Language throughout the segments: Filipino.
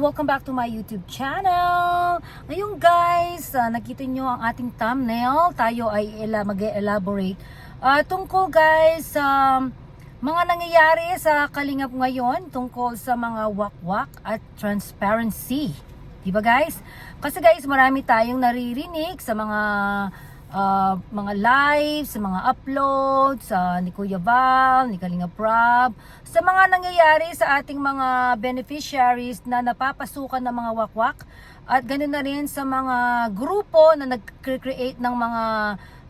Welcome back to my YouTube channel. Ngayon guys, ah, nakita nyo ang ating thumbnail. Tayo ay ela- mag-elaborate ah, tungkol guys sa mga nangyayari sa Kalingap ngayon tungkol sa mga wakwak at transparency. Diba guys? Kasi guys, marami tayong naririnig sa mga uh, mga live, sa mga uploads, sa ni Kuya Val, ni Kalinga Prab, sa mga nangyayari sa ating mga beneficiaries na napapasukan ng mga wakwak at ganun na rin sa mga grupo na nag-create ng mga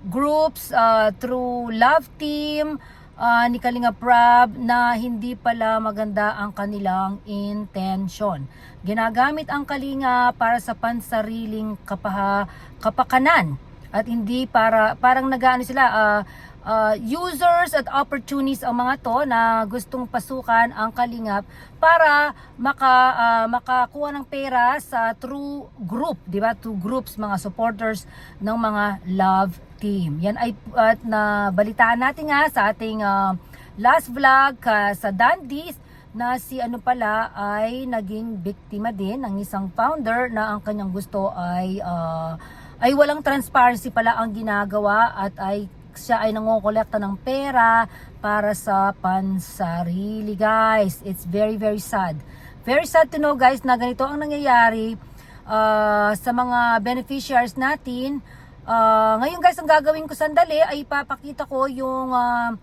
groups uh, through Love Team, uh, ni Kalinga Prab na hindi pala maganda ang kanilang intention. Ginagamit ang Kalinga para sa pansariling kapaha, kapakanan at hindi para parang nagaano sila uh, uh, users at opportunities ang mga to na gustong pasukan ang kalingap para maka uh, makakuha ng pera sa true group, 'di ba? Two groups mga supporters ng mga love team. Yan ay at na balitaan natin nga sa ating uh, last vlog uh, sa Dandies na si ano pala ay naging biktima din ng isang founder na ang kanyang gusto ay uh, ay walang transparency pala ang ginagawa at ay siya ay nangokolekta ng pera para sa pansarili guys. It's very very sad. Very sad to know guys na ganito ang nangyayari uh, sa mga beneficiaries natin. Uh, ngayon guys, ang gagawin ko sandali ay ipapakita ko yung uh,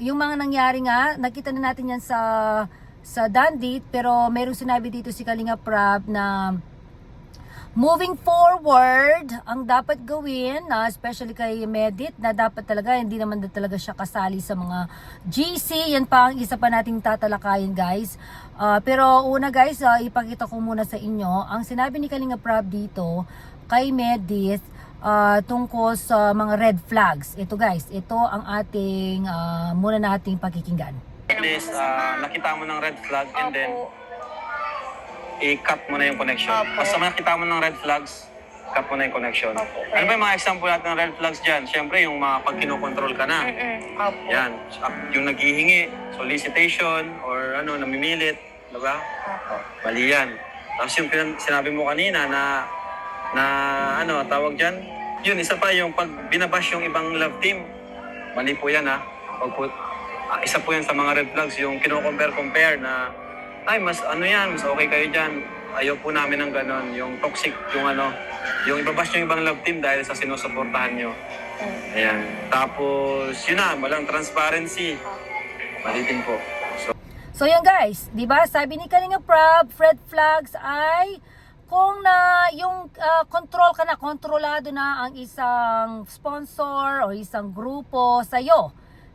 yung mga nangyari nga. Nakita na natin yan sa sa Dandit pero merong sinabi dito si Kalinga Prab na Moving forward, ang dapat gawin, na especially kay Medit, na dapat talaga, hindi naman na talaga siya kasali sa mga GC. Yan pa ang isa pa nating tatalakayin, guys. Uh, pero una, guys, uh, ipakita ko muna sa inyo, ang sinabi ni Kalinga Prab dito, kay Medit, uh, tungkol sa mga red flags. Ito, guys, ito ang ating, uh, muna nating pakikinggan. Least, ah, nakita mo ng red flag and then. I-cut mo na yung connection. Opo. Basta nakita mo ng red flags, cut mo na yung connection. Opo. Ano ba yung mga example natin ng red flags dyan? Siyempre, yung mga pag kinokontrol ka na. Mm-mm. Opo. Yan. Yung naghihingi, solicitation, or ano, namimilit. Diba? Opo. Mali yan. Tapos yung pinan- sinabi mo kanina na, na ano, tawag dyan, yun, isa pa yung pag binabash yung ibang love team. Mali po yan ha. Pag po, ah, isa po yan sa mga red flags, yung kino-compare-compare na, ay, mas ano yan, mas okay kayo dyan. Ayaw po namin ng ganon. Yung toxic, yung ano, yung ibabash yung ibang love team dahil sa sinusuportahan nyo. Ayan. Tapos, yun na, walang transparency. Mali din po. So, So yan guys, 'di ba? Sabi ni Kalinga Prab, red flags ay kung na yung ah, control ka na, kontrolado na ang isang sponsor o isang grupo sa iyo.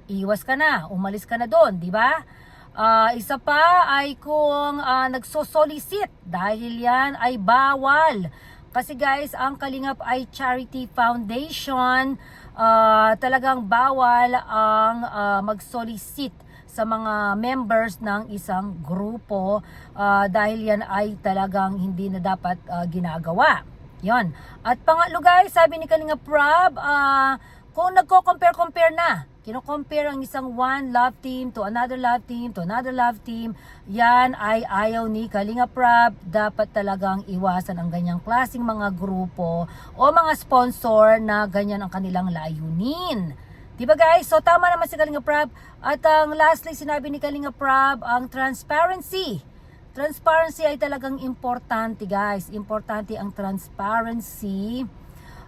Iwas ka na, umalis ka na doon, 'di ba? Ah, isa pa ay kung uh, nagsosolicit dahil yan ay bawal. Kasi guys, ang Kalingap ay charity foundation. Ah, talagang bawal ang ah, mag-solicit sa mga members ng isang grupo ah, dahil yan ay talagang hindi na dapat ah, ginagawa. Yon. At pangatlo guys, sabi ni Kalinga Prab, ah, kung nagko-compare-compare na, kino-compare ang isang one love team to another love team to another love team, yan ay ayaw ni Kalinga Prab. Dapat talagang iwasan ang ganyang klaseng mga grupo o mga sponsor na ganyan ang kanilang layunin. Diba guys? So tama naman si Kalinga Prab. At ang lastly sinabi ni Kalinga Prab, ang transparency. Transparency ay talagang importante guys. Importante ang transparency.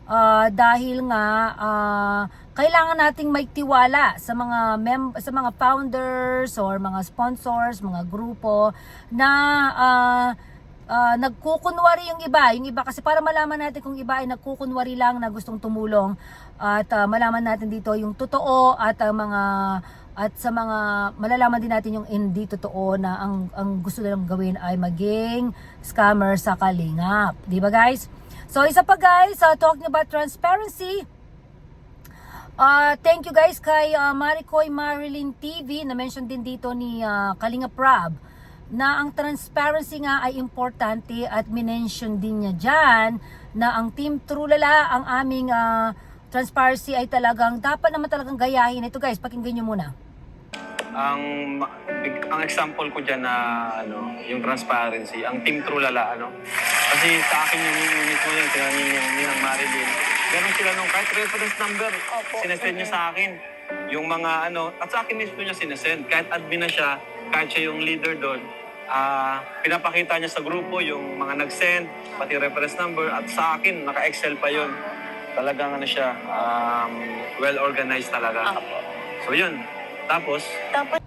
Ah, dahil nga ah, kailangan nating may tiwala sa mga mem- sa mga founders or mga sponsors, mga grupo na ah, ah, nagkukunwari yung iba. Yung iba kasi para malaman natin kung iba ay nagkukunwari lang na gustong tumulong at ah, malaman natin dito yung totoo at ang mga at sa mga malalaman din natin yung hindi totoo na ang ang gusto nilang gawin ay maging scammer sa kalingap. 'Di ba guys? So isa pa guys, uh, talking about transparency, Uh, thank you guys kay uh, Maricoy Marilyn TV na mention din dito ni uh, Kalinga Prab na ang transparency nga ay importante at minention din niya dyan na ang Team Trulala ang aming uh, transparency ay talagang dapat naman talagang gayahin. Ito guys, pakinggan nyo muna. Ang ang example ko diyan na ano, yung transparency, ang Team True Lala ano. Kasi sa akin yung yung mismo yun, kaya ni ni ng Marilyn. Ganun sila nung kahit reference number, Opo. sinesend niya sa akin. Yung mga ano, at sa akin mismo niya sinesend. Kahit admin na siya, kahit siya yung leader doon, ah pinapakita niya sa grupo yung mga nag-send, pati reference number, at sa akin, naka-excel pa yun. Talagang ano siya, um, well-organized talaga. So yun. Tapos, Tapos,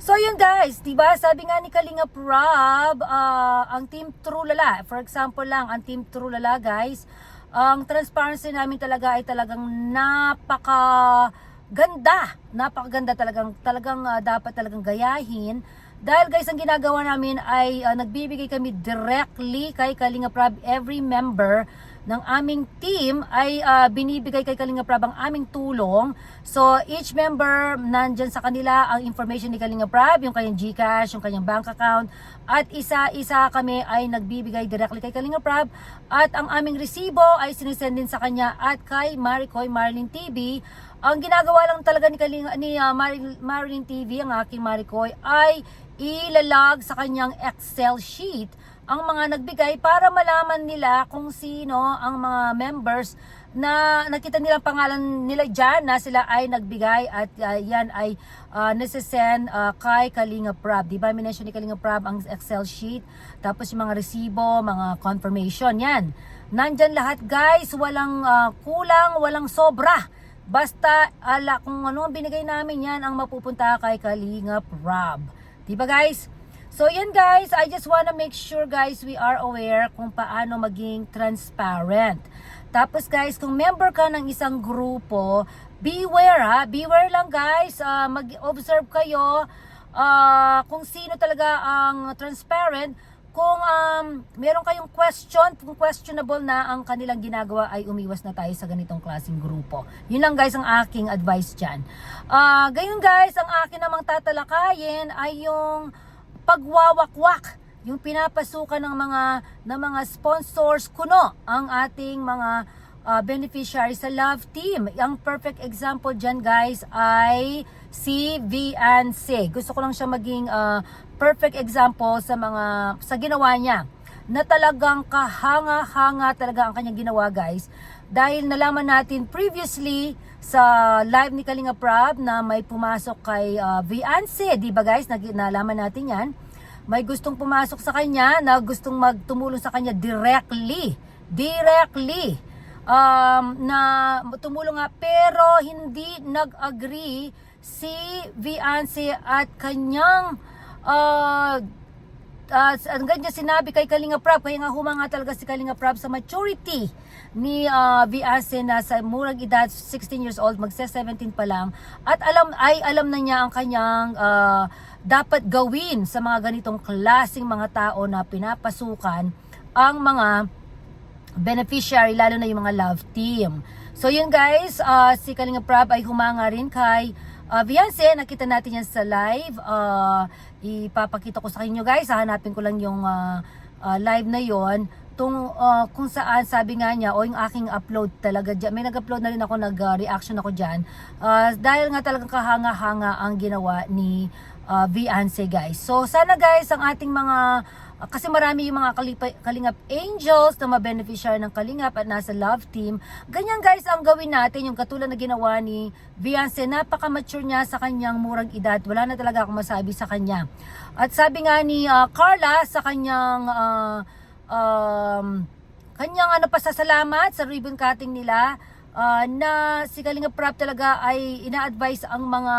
So yun guys, 'di ba? Sabi nga ni Kalinga Rob, ah, ang Team True Lala, for example lang, ang Team True Lala guys, ang transparency namin talaga ay talagang napaka ganda. Napakaganda talagang talagang ah, dapat talagang gayahin. Dahil guys, ang ginagawa namin ay ah, nagbibigay kami directly kay Kalinga Prab every member ng aming team ay ah, binibigay kay Kalinga Prab ang aming tulong. So each member nandyan sa kanila ang information ni Kalinga Prab, yung kanyang GCash, yung kanyang bank account at isa-isa kami ay nagbibigay directly kay Kalinga Prab at ang aming resibo ay sinisend din sa kanya at kay Maricoy Marlin TV. Ang ginagawa lang talaga ni Kalinga ni ah, Maril- Marilyn TV ang aking Maricoy ay ilalag sa kanyang Excel sheet ang mga nagbigay para malaman nila kung sino ang mga members na nakita nilang pangalan nila dyan na sila ay nagbigay at uh, yan ay uh, nasisend uh, kay Kalinga Prab. Di ba, minention ni Kalinga Prab ang Excel sheet, tapos yung mga resibo, mga confirmation, yan. Nandyan lahat guys, walang uh, kulang, walang sobra. Basta ala kung ano binigay namin yan ang mapupunta kay Kalinga Prab. Di ba guys? So yan guys, I just wanna make sure guys we are aware kung paano maging transparent. Tapos guys, kung member ka ng isang grupo, beware ha, beware lang guys, Ah, mag-observe kayo ah, kung sino talaga ang transparent. Kung um, meron kayong question, kung questionable na ang kanilang ginagawa ay umiwas na tayo sa ganitong klaseng grupo. Yun lang guys ang aking advice dyan. Ah, gayon guys, ang akin namang tatalakayin ay yung pagwawakwak yung pinapasukan ng mga ng mga sponsors kuno ang ating mga uh, beneficiary sa Love Team. Ang perfect example dyan guys ay si Vianse. Gusto ko lang siya maging uh, perfect example sa mga sa ginawa niya na talagang kahanga-hanga talaga ang kanyang ginawa guys dahil nalaman natin previously sa live ni Kalinga Prab na may pumasok kay uh, Vianse, di ba guys? Nag- nalaman natin yan may gustong pumasok sa kanya na gustong magtumulong sa kanya directly. Directly. Um, na tumulong nga pero hindi nag-agree si Viancy at kanyang uh, uh, ang ganyan sinabi kay Kalinga Prab, kaya nga humanga talaga si Kalinga Prab sa maturity ni uh, Viase na sa murang edad, 16 years old, magse-17 pa lang, at alam ay alam na niya ang kanyang uh, dapat gawin sa mga ganitong klasing mga tao na pinapasukan ang mga beneficiary, lalo na yung mga love team. So yun guys, uh, si Kalinga Prab ay humanga rin kay uh, Beyonce. Nakita natin yan sa live. Uh, ipapakita ko sa inyo guys. Hahanapin ko lang yung uh, uh, live na yon tung uh, kung saan sabi nga niya o yung aking upload talaga dyan. May nag-upload na rin ako, nag-reaction ako dyan. Uh, dahil nga talagang kahanga-hanga ang ginawa ni uh, Vianse guys. So sana guys ang ating mga kasi marami yung mga kalipa, Kalingap Angels na ma-beneficiary ng Kalingap at nasa Love Team. Ganyan guys ang gawin natin yung katulad na ginawa ni Vianse. Napaka-mature niya sa kanyang murang edad. Wala na talaga akong masabi sa kanya. At sabi nga ni uh, Carla sa kanyang uh, um, kanyang ano pasasalamat sa ribbon cutting nila uh, na si Kalingap Prab talaga ay ina-advise ang mga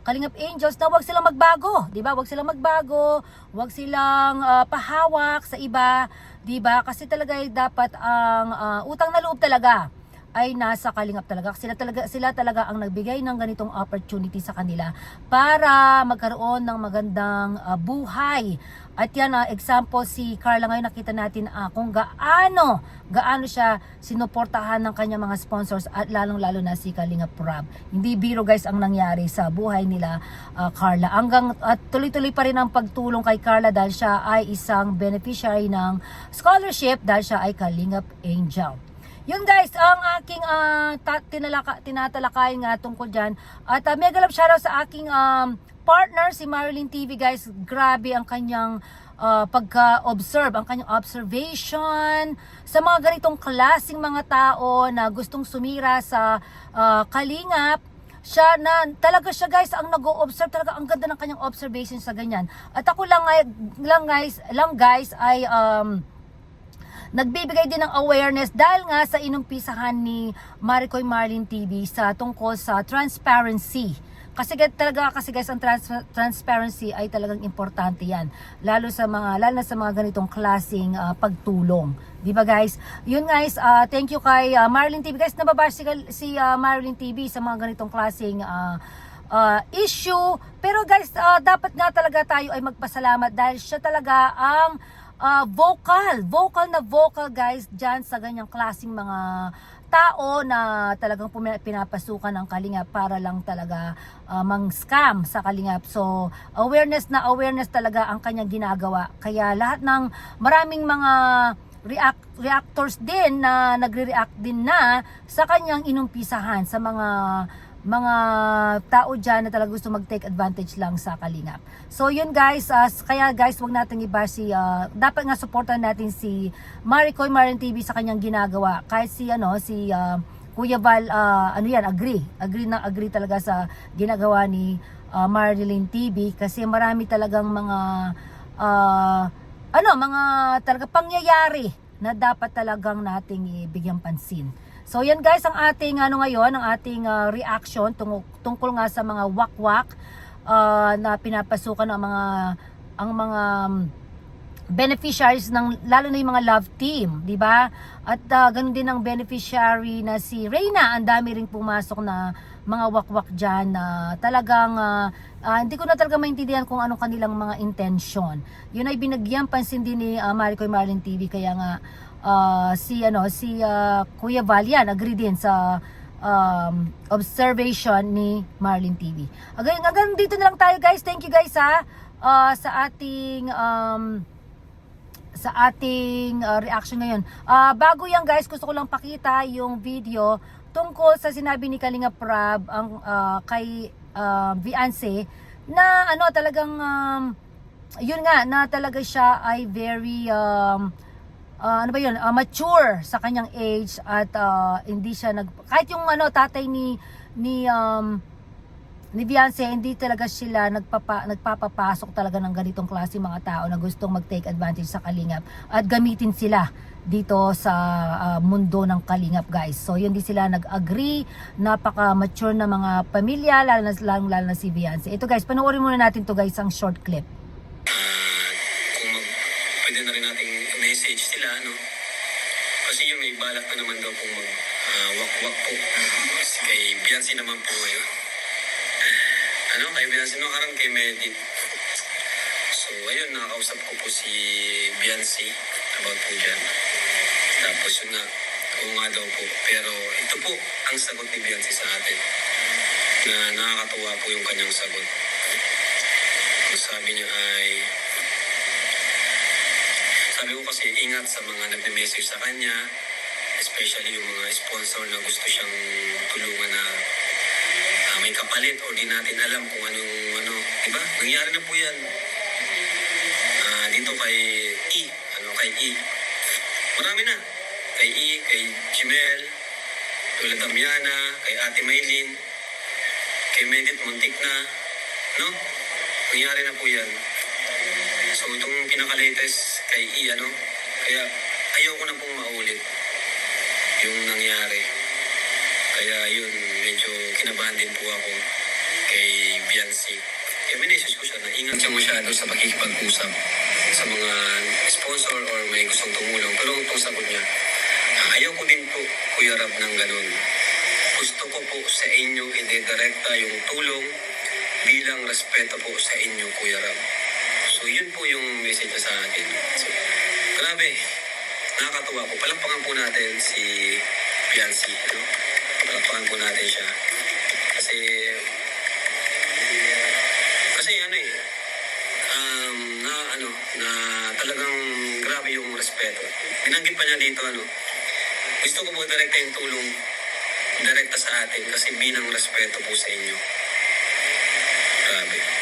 Kalingap Angels na wag silang magbago, 'di ba? Wag silang magbago, wag silang uh, pahawak sa iba, 'di ba? Kasi talaga ay dapat ang uh, utang na loob talaga ay nasa kalingap talaga. Sila talaga sila talaga ang nagbigay ng ganitong opportunity sa kanila para magkaroon ng magandang uh, buhay. At yan uh, example si Carla ngayon nakita natin uh, kung gaano gaano siya sinuportahan ng kanyang mga sponsors at lalong-lalo na si Kalinga Prab. Hindi biro guys ang nangyari sa buhay nila uh, Carla. Hanggang at tuloy-tuloy pa rin ang pagtulong kay Carla dahil siya ay isang beneficiary ng scholarship dahil siya ay Kalingap Angel. Yun guys, ang aking uh, tinalaka, tinatalakay nga tungkol dyan. At uh, mega love shoutout sa aking um, partner, si Marilyn TV guys, grabe ang kanyang uh, pagka-observe, ang kanyang observation sa mga ganitong klasing mga tao na gustong sumira sa uh, kalingap. Siya na, talaga siya guys, ang nag-o-observe, talaga ang ganda ng kanyang observation sa ganyan. At ako lang, lang guys, lang guys ay um, nagbibigay din ng awareness dahil nga sa inumpisahan ni Maricoy Marlin TV sa tungkol sa transparency. Kasi ga- talaga kasi guys ang trans- transparency ay talagang importante 'yan lalo sa mga lalo na sa mga ganitong klasing ah, pagtulong. 'Di ba guys? Yun guys, ah, thank you kay ah, Marlin TV. Guys, nababash si, si ah, Marlin TV sa mga ganitong klasing ah, uh, issue. Pero guys, uh, dapat nga talaga tayo ay magpasalamat dahil siya talaga ang uh, vocal, vocal na vocal guys dyan sa ganyang klaseng mga tao na talagang pinapasukan ng kalingap para lang talaga uh, mang-scam sa kalingap. So, awareness na awareness talaga ang kanyang ginagawa. Kaya lahat ng maraming mga react reactors din na nagre-react din na sa kanyang inumpisahan sa mga mga tao dyan na talaga gusto mag-take advantage lang sa kalingap. So yun guys, as kaya guys wag nating iba si, ah, dapat nga supportan natin si Maricoy Marin TV sa kanyang ginagawa. Kahit si ano, si ah, Kuya Val, ah, ano yan, agree. Agree na agree talaga sa ginagawa ni ah, Marilyn TV kasi marami talagang mga ah, ano, mga talaga pangyayari na dapat talagang nating ibigyan pansin. So yan guys ang ating ano ngayon, ang ating ah, reaction tung- tungkol nga sa mga wakwak ah, na pinapasukan ng mga ang mga um, beneficiaries ng lalo na yung mga love team, 'di ba? At ah, ganun din ang beneficiary na si Reyna, ang dami ring pumasok na mga wakwak diyan na talagang ah, ah, hindi ko na talaga maintindihan kung anong kanilang mga intention. Yun ay binagyan pansin din ni uh, Maricoy Marlin TV kaya nga ah, si ano si ah, Kuya Valian agree din sa um, observation ni Marlin TV. Hanggang, hanggang dito na lang tayo guys. Thank you guys ha ah, sa ating um, sa ating uh, reaction ngayon. Ah, bago yan guys, gusto ko lang pakita yung video tungkol sa sinabi ni Kalinga Prab ang ah, kay uh, Viance na ano talagang um, yun nga na talaga siya ay very um, ah, ano ba yun, ah, mature sa kanyang age at ah, hindi siya nag kahit yung ano tatay ni ni um, ni Beyonce, hindi talaga sila nagpapa, nagpapapasok talaga ng ganitong klase mga tao na gustong mag-take advantage sa kalingap at gamitin sila dito sa ah, mundo ng kalingap guys. So yun di sila nag-agree, napaka-mature na mga pamilya, lalo na, lalo, lalo na si Beyonce. Ito guys, panoorin muna natin to guys, ang short clip. Ah, kung mag, pwede na rin nating message sila, no? Kasi yung may balak na naman daw pong mag ah, wak-wak po. Kasi kay Beyonce naman po ngayon. ano, kay Beyonce nakarang kay Medit. So, ayun, nakakausap ko po si Beyonce about po dyan. Tapos yun nga, oo nga daw po. Pero ito po ang sagot ni Beyonce sa atin. Na nakakatuwa po yung kanyang sagot. Ang sabi niya ay, sabi ko kasi ingat sa mga nagme-message sa kanya, especially yung mga sponsor na gusto siyang tulungan na ah, may kapalit o di natin alam kung anong ano, di ba? Nangyari na po yan. Ah, dito kay E, ano kay E. Marami na. Kay E, kay Jimel, kay Damiana, kay Ate Maylin, kay Medit Muntik na, no? Nangyari na po yan. So itong pinaka-latest kay I, ano, kaya ayoko na pong maulit yung nangyari. Kaya yun, medyo kinabahan din po ako kay Beyonce. Kaya minessage ko siya na ingat siya masyado sa pagkikipag-usap sa mga sponsor or may gustong tumulong. Pero itong sagot niya, ah, ayaw ko din po, Kuya Rab, ng ganun. Gusto ko po sa inyo i-direkta yung tulong bilang respeto po sa inyo, Kuya Rab. So yun po yung message sa atin. So, grabe, nakakatuwa po. Palampakan po natin si Beyonce. No? Palampakan po natin siya. Kasi, kasi ano eh, um, na ano, na talagang grabe yung respeto. Binanggit pa niya dito ano, gusto ko po direkta yung tulong direkta sa atin kasi bilang respeto po sa inyo. Grabe.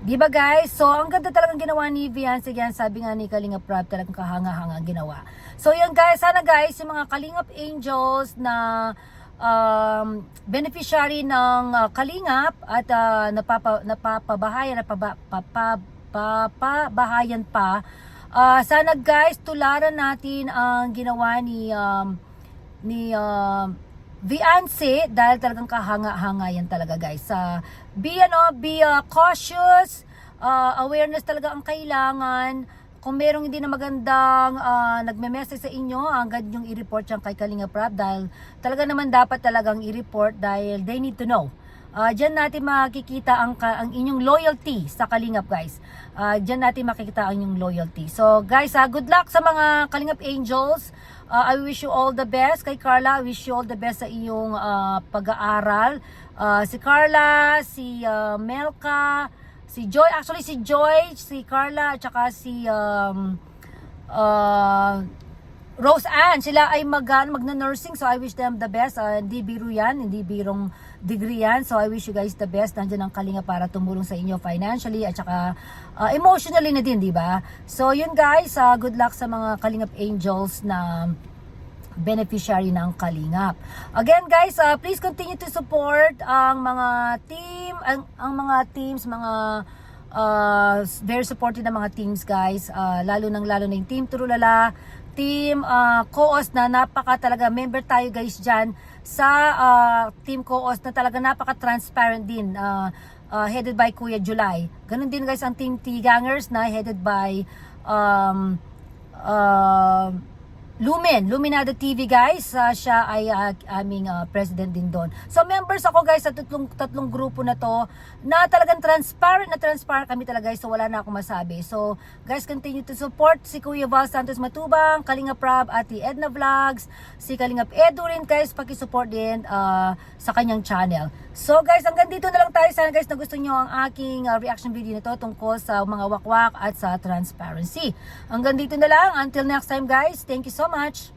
Di ba guys? So, ang ganda talagang ginawa ni Viancy yan. Sabi nga ni Kalingap Rob, talagang kahanga-hanga ang ginawa. So, yun guys. Sana guys, yung mga Kalingap Angels na um, beneficiary ng uh, Kalingap at uh, napapa, napapabahayan, napaba, pa. Uh, sana guys, tularan natin ang ginawa ni um, ni um, Viancy dahil talagang kahanga-hanga yan talaga guys. Uh, be ano, be uh, cautious, uh, awareness talaga ang kailangan. Kung merong hindi na magandang uh, nagme-message sa inyo, agad yung i-report yan kay Kalinga Prab dahil talaga naman dapat talagang i-report dahil they need to know. Uh, diyan natin makikita ang, ang inyong loyalty sa Kalingap guys. Uh, diyan natin makikita ang inyong loyalty. So guys, uh, good luck sa mga Kalingap Angels. Uh, I wish you all the best. Kay Carla, I wish you all the best sa iyong uh, pag-aaral. Uh, si Carla, si uh, Melka, si Joy, actually si Joy, si Carla, at saka si um, uh, Rose Ann, sila ay mag, magna-nursing so I wish them the best. Uh, hindi biro yan, hindi birong degree yan. So I wish you guys the best. Nandiyan ang kalinga para tumulong sa inyo financially at saka uh, emotionally na din, di ba? So yun guys, uh, good luck sa mga Kalingap Angels na beneficiary ng Kalingap. Again guys, uh, please continue to support ang mga team, ang, ang mga teams, mga uh, very supportive na mga teams guys. Uh, lalo nang lalo na yung Team Turulala, Team uh, Coos na napaka talaga member tayo guys dyan sa uh, Team Coos na talaga napaka transparent din. Uh, uh, headed by Kuya July. Ganun din guys ang Team T-Gangers na headed by um, uh, Lumen, Luminado TV guys, uh, siya ay uh, aming uh, president din doon. So members ako guys sa tatlong tatlong grupo na to na talagang transparent na transparent kami talaga guys. So wala na akong masabi. So guys continue to support si Kuya Val Santos Matubang, Kalinga Prab, Ate Edna Vlogs, si Kalingap Edu rin guys, paki-support din uh, sa kanyang channel. So guys, hanggang dito na lang tayo. Sana guys na gusto nyo ang aking uh, reaction video nito tungkol sa mga wakwak at sa transparency. Hanggang dito na lang. Until next time guys, thank you so much.